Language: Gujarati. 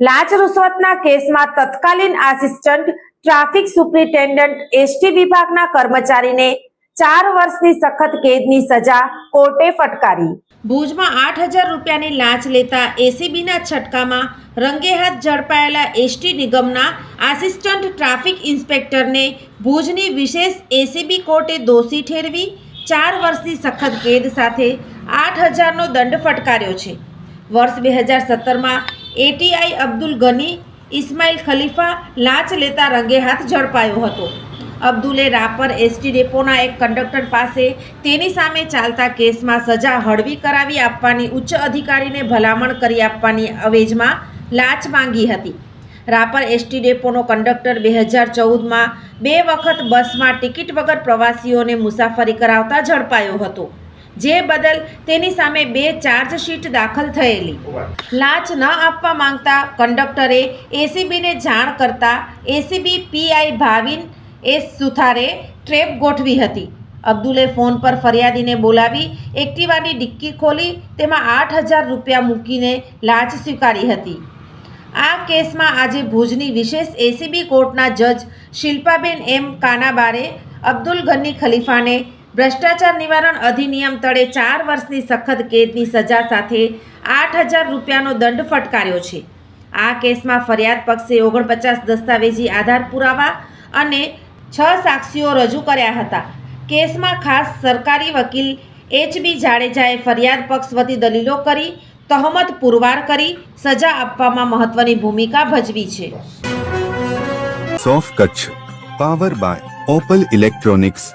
લાંચ રૂશ્વતના કેસમાં તત્કાલીન આસિસ્ટન્ટ, ટ્રાફિક સુપ્રિન્ટેન્ડન્ટ, એસટી વિભાગના કર્મચારીને ચાર વર્ષની સખત કેદની સજા કોર્ટે ફટકારી. ભુજમાં આઠ હજાર રૂપિયાની લાંચ લેતા એસીબીના છટકામાં રંગેહાથ ઝડપાયેલા એસટી નિગમના આસિસ્ટન્ટ ટ્રાફિક ઇન્સ્પેક્ટરને ભુજની વિશેષ એસીબી કોર્ટે દોષી ઠેરવી ચાર વર્ષની સખત કેદ સાથે આઠ હજારનો દંડ ફટકાર્યો છે. વર્ષ બે હજાર સત્તરમાં એટીઆઈ અબ્દુલ ગની, ઇસ્માઇલ ખલીફા લાંચ લેતા રંગે હાથ ઝડપાયો હતો. અબ્દુલે રાપર એસટી ડેપોના એક કંડક્ટર પાસે તેની સામે ચાલતા કેસમાં સજા હળવી કરાવી આપવાની ઉચ્ચ અધિકારીને ભલામણ કરી આપવાની અવેજમાં લાંચ માંગી હતી. રાપર એસટી ડેપોનો કંડક્ટર બે હજાર ચૌદમાં બે વખત બસમાં ટિકિટ વગર પ્રવાસીઓને મુસાફરી કરાવતા ઝડપાયો હતો. જે બદલ તેની સામે બે ચાર્જશીટ દાખલ થયેલી. લાંચ ન આપવા માંગતા કંડક્ટરે એસીબીને જાણ કરતા એસીબી પીઆઈ ભાવિન એસ સુથારે ટ્રેપ ગોઠવી હતી. અબ્દુલે ફોન પર ફરિયાદીને બોલાવી એક્ટિવાની ડિક્કી ખોલી તેમાં આઠ હજાર રૂપિયા મૂકીને લાંચ સ્વીકારી હતી. આ કેસમાં આજે ભુજની વિશેષ એસીબી કોર્ટના જજ શિલ્પાબેન એમ કાનાબારે અબ્દુલ ગની ખલીફાને ભ્રષ્ટાચાર નિવારણ અધિનિયમ તળે ચાર વર્ષની સખત કેદની સજા સાથે આઠ હજાર રૂપિયાનો દંડ ફટકાર્યો છે. આ કેસમાં ફરિયાદ પક્ષે ઓગણપચાસ દસ્તાવેજી આધાર પુરાવા અને છ સાક્ષીઓ રજૂ કર્યા હતા. કેસમાં ખાસ સરકારી વકીલ એચ બી જાડેજાએ ફરિયાદ પક્ષ વતી દલીલો કરી, તહમત પુરવાર કરી, સજા આપવામાં મહત્વની ભૂમિકા ભજવી છે. સોફ Kutch, power by Opal electronics.